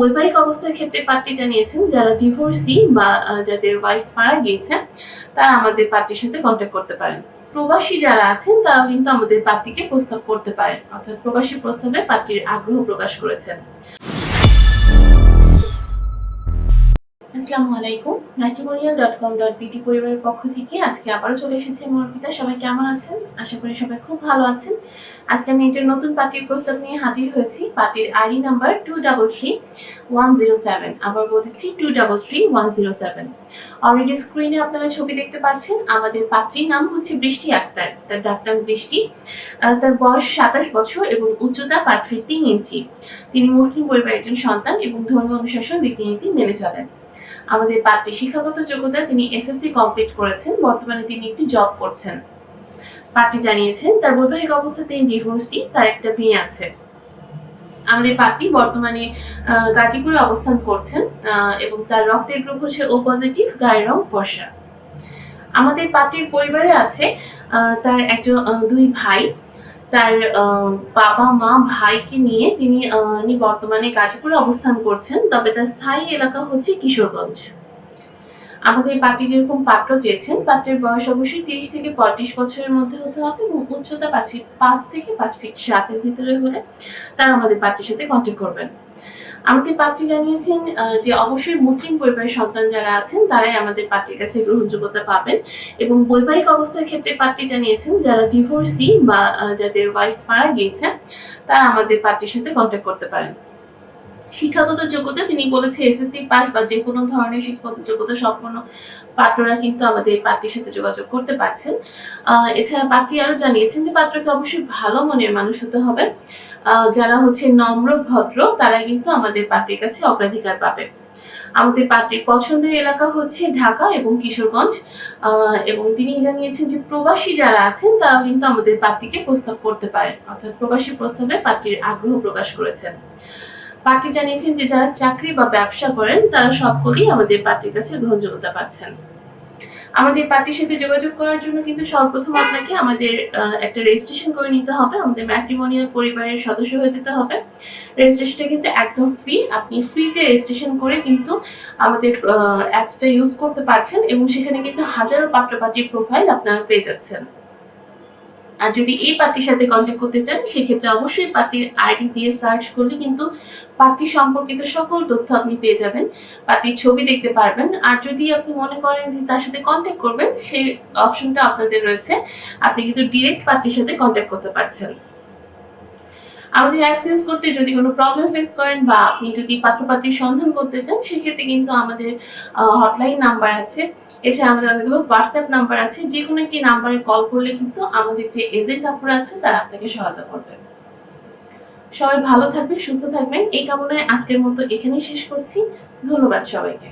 বৈবাহিক অবস্থার ক্ষেত্রে পার্টি জানিয়েছেন, যারা ডিভোর্সি বা যাদের ওয়াইফ মারা গিয়েছেন, তারা আমাদের পার্টির সাথে কন্ট্যাক্ট করতে পারেন। প্রবাসী যারা আছেন, তারাও কিন্তু আমাদের পার্টিকে প্রস্তাব করতে পারেন। অর্থাৎ প্রবাসী প্রস্তাবে পার্টির আগ্রহ প্রকাশ করেছেন। আসসালামু আলাইকুম। ম্যাট্রিমোনিয়াল ডট কম ডট বিটি পরিবারের পক্ষ থেকে আজকে আবারও চলে এসেছে মর্পিতা। সবাই কেমন আছেন? আশা করি সবাই খুব ভালো আছেন। আজকে আমি একজন নতুন পার্টির প্রস্তাব নিয়ে হাজির হয়েছি। পার্টির ID number two double three one zero seven আবার বলতেছি two double three one zero seven already স্ক্রিনে আপনারা ছবি দেখতে পাচ্ছেন। আমাদের পাত্রীর নাম হচ্ছে বৃষ্টি আক্তার। তার ডাক্তার বৃষ্টি। তার বয়স সাতাশ বছর এবং উচ্চতা পাঁচ ফিট তিন ইঞ্চি। তিনি মুসলিম পরিবারের একজন সন্তান এবং ধর্মীয় অনুশাসন রীতিনীতি মেনে চলেন। আমাদের পাত্রী শিক্ষাগত যোগ্যতা তিনি এসএসসি কমপ্লিট করেছেন, বর্তমানে তিনি একটি জব করছেন। পাত্রী জানিয়েছেন, তার বৈবাহিক অবস্থা, তিনি ডিভোর্সি তার একটা মেয়ে আছে। আমাদের পাত্রী বর্তমানে গাজীপুরে অবস্থান করছেন এবং তার রক্তের গ্রুপ হচ্ছে ও পজিটিভ গায়ের রং ফর্সা। আমাদের পাত্রীর পরিবারে আছে তার একজন দুই ভাই। তার বাবা, মা, ভাইকে নিয়ে তিনি বর্তমানে গাজীপুরে অবস্থান করছেন। তবে তার স্থায়ী এলাকা হচ্ছে কিশোরগঞ্জ। আমাদের পার্টি যেরকম পাত্র চেয়েছেন, পাত্রের বয়স অবশ্যই তিরিশ থেকে পঁয়ত্রিশ বছরের মধ্যে হতে হবে এবং উচ্চতা পাঁচ ফিট, পাঁচ থেকে পাঁচ ফিট সাতের ভিতরে হলে তারা আমাদের পাত্রের সাথে কন্ট্যাক্ট করবেন। আমাদের পাপটি জানিয়েছেন যে অবশ্যই মুসলিম পরিবারের সন্তান যারা আছেন, তারাই আমাদের পার্টির কাছে গ্রহণযোগ্যতা পাবেন। এবং বৈবাহিক অবস্থার ক্ষেত্রে পার্টি জানিয়েছেন, যারা ডিভোর্সি বা যাদের ওয়াইফ মারা গিয়েছে তারা আমাদের পার্টির সাথে কন্ট্যাক্ট করতে পারেন। শিক্ষাগত যোগ্যতা, তিনি বলেছে এসএসসি পাস বা যে কোনো ধরনের শিক্ষাগত যোগ্যতা সম্পন্ন পাত্ররা কিন্তু আমাদের পাত্রীর সাথে যোগাযোগ করতে পারছেন। এছাড়া পাত্রী আরও জানিয়েছেন যে পাত্রকে অবশ্যই ভালো মনের মানুষ হতে হবে। যারা হচ্ছে নম্র, ভদ্র তারা কিন্তু আমাদের পাত্রীর কাছে অগ্রাধিকার পাবে। আমাদের পাত্রীর পছন্দের এলাকা হচ্ছে ঢাকা এবং কিশোরগঞ্জ। এবং তিনি জানিয়েছেন যে প্রবাসী যারা আছেন, তারাও কিন্তু আমাদের পাত্রীকে প্রস্তাব করতে পারেন। অর্থাৎ প্রবাসী প্রস্তাবে পাত্রীর আগ্রহ প্রকাশ করেছেন। পার্টি জানিয়েছেন যে যারা চাকরি বা ব্যবসা করেন, তারা সকলেই আমাদের পার্টির কাছে গ্রহণযোগ্যতা পাচ্ছেন। আমাদের পার্টির সাথে যোগাযোগ করার জন্য কিন্তু সর্বপ্রথম আপনাকে আমাদের একটা রেজিস্ট্রেশন করে নিতে হবে। আমাদের ম্যাট্রিমোনিয়াল পরিবারের সদস্য হয়ে যেতে হবে। রেজিস্ট্রেশনটা কিন্তু একদম ফ্রি আপনি ফ্রিতে রেজিস্ট্রেশন করে কিন্তু আমাদের অ্যাপসটা ইউজ করতে পারছেন এবং সেখানে কিন্তু হাজারো পাত্র পাত্রীর প্রোফাইল আপনারা পেয়ে যাচ্ছেন। আর যদি এই পার্টির সাথে কন্ট্যাক্ট করতে চান, সেক্ষেত্রে অবশ্যই পার্টির আইডি দিয়ে সার্চ করলে কিন্তু পার্টি সম্পর্কিত সকল তথ্য আপনি পেয়ে যাবেন। পার্টির ছবি দেখতে পারবেন। আর যদি আপনি মনে করেন যে তার সাথে কন্ট্যাক্ট করবেন, সেই অপশনটা আপনাদের রয়েছে। আপনি কিন্তু ডিরেক্ট পার্টির সাথে কন্ট্যাক্ট করতে পারছেন। আমাদের অ্যাপস ইউজ করতে যদি কোনো প্রবলেম ফেস করেন বা আপনি যদি পাত্র পাত্রীর সন্ধান করতে চান, সেক্ষেত্রে কিন্তু আমাদের হটলাইন নাম্বার আছে। এছাড়া আমাদের অনেকগুলো হোয়াটসঅ্যাপ নাম্বার আছে। যে কোনো একটি নাম্বারে কল করলে কিন্তু আমাদের যে এজেন্ট আপুরা আছে, তারা আপনাকে সহায়তা করবেন সবাই ভালো থাকবেন, সুস্থ থাকবেন। এই কামনায় আজকের মতো এখানেই শেষ করছি। ধন্যবাদ সবাইকে।